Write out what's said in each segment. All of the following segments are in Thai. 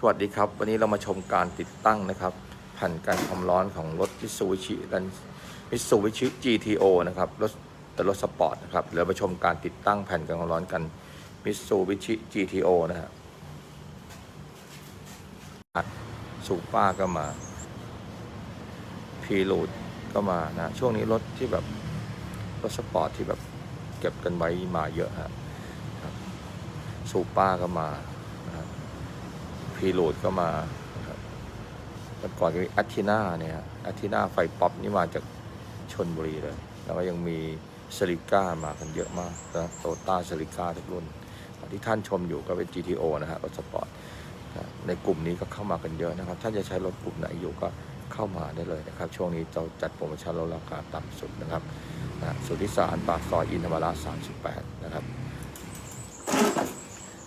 สวัสดีครับ วันนี้เรามาชมการติดตั้งนะครับแผ่นกันความร้อนของรถมิตซูบิชิดันมิตซูบิชิ GTO นะครับรถแต่รถสปอร์ตนะครับเดี๋ยวมาชมการติดตั้งแผ่นกันความร้อนกันมิตซูบิชิ GTO นะฮะสูป้าก็มาพีรูดก็มานะช่วงนี้รถที่แบบรถสปอร์ตที่แบบเก็บกันไว้มาเยอะฮะสูป้าก็มา พีโรดก็มาครับเมื่อก่อนก็มีอัตินาเนี่ยอัตินาไฟป๊อปนี่มาจากชนบุรีเลย แล้วก็ยังมีสลิก้ามากันเยอะมากนะโตต้าสลิก้าทุกรุ่น ที่ท่านชมอยู่ก็เป็น GTO นะฮะรถสปอร์ตในกลุ่มนี้ก็เข้ามากันเยอะนะครับ ท่านจะใช้รถกลุ่มไหนอยู่ก็เข้ามาได้เลยนะครับ ช่วงนี้เราจัดโปรโมชั่นลดราคาต่ำสุดนะครับนะสุทธิสารปากซอยอินธรรมรา38นะครับ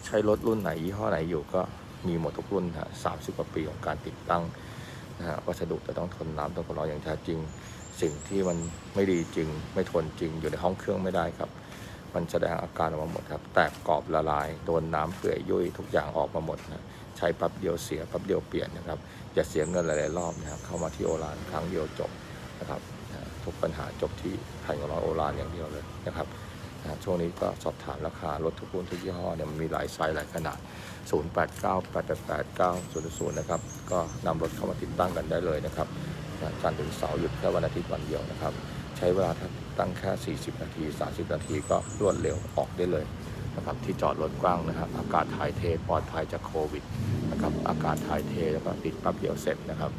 ใช้รถรุ่นไหนยี่ห้อไหนอยู่ก็ มีหมดทุกรุ่นฮะสามสิบกว่าปีของการติดตั้งนะฮะวัสดุจะต้องทนน้ำทนความร้อนอย่างแท้จริง สิ่งที่มันไม่ดีจริง ไม่ทนจริง อยู่ในห้องเครื่องไม่ได้ครับ มันแสดงอาการออกมาหมดครับ แตกกรอบละลาย โดนน้ำเปื่อยยุ่ยทุกอย่างออกมาหมดนะใช้แปั๊บเดียวเสียแปั๊บเดียวเปลี่ยนนะครับอย่าเสียเงินหลายๆรอบนะครับเข้ามาที่โอรานครั้งเดียวจบนะครับทุกปัญหาจบที่แผ่ของเราโอรานอย่างเดียวเลยนะครับ นะช่วงนี้ก็สอบถามราคารถทุกรุ่นทุกยี่ห้อเนี่ยมันมีหลายไซส์หลายขนาด 0 8 9 8 8 8 9 0 0 นะครับ ก็นำรถเข้ามาติดตั้งกันได้เลยนะครับนะจันทร์ถึงเสาร์หยุดแค่วันอาทิตย์วันเดียวนะครับ ใช้เวลาตั้งแค่ 40 นาที 30 นาทีก็รวดเร็วออกได้เลยนะครับที่จอดรถกว้างนะครับ อากาศถ่ายเทปลอดภัยจากโควิดนะครับอากาศถ่ายเทแล้วก็ติดแปั๊บเดียวเสร็จนะครับ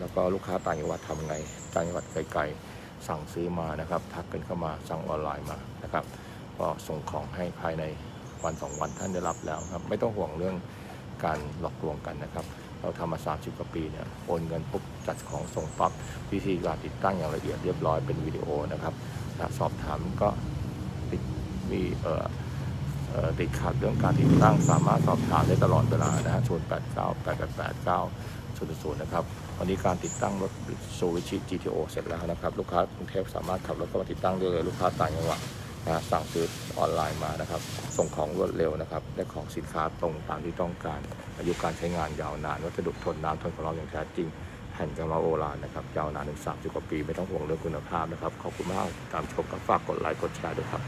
แล้วก็ลูกค้าต่างจังหวัดทำไงต่างจังหวัดไกลๆ สั่งซื้อมานะครับ ทักกันเข้ามาสั่งออนไลน์มานะครับ ก็ส่งของให้ภายในวันสองวันท่านได้รับแล้วครับไม่ต้องห่วงเรื่องการหลอกลวงกันนะครับ เราทำมา 30 กว่าปีเนี่ยโอนเงินปุ๊บจัดของส่งปั๊บวิธีการติดตั้งอย่างละเอียดเรียบร้อยเป็นวิดีโอนะครับสอบถามก็ติดมีเอ่อติดขัดเรื่องการติดตั้งสามารถสอบถามได้ตลอดเวลานะฮะ0 8 9 8 8 8 9 0 0นะครับวันนี้การติดตั้งรถโซวิชิ GTO เสร็จแล้วนะครับ ลูกค้ากรุงเทพสามารถขับรถเข้ามาติดตั้งได้เลยลูกค้าต่างจังหวัดนะสั่งซื้อออนไลน์มานะครับ ส่งของรวดเร็วนะครับได้ของสินค้าตรงตามที่ต้องการ อายุการใช้งานยาวนาน วัสดุทนน้ำทนความร้อนอย่างแท้จริงแผ่นกำมะโอรานนะครับยาวนานถึง30กว่าปีไม่ต้องห่วงเรื่องคุณภาพนะครับขอบคุณมากตามชมกับฝากกดไลค์กดแชร์ด้วยครับ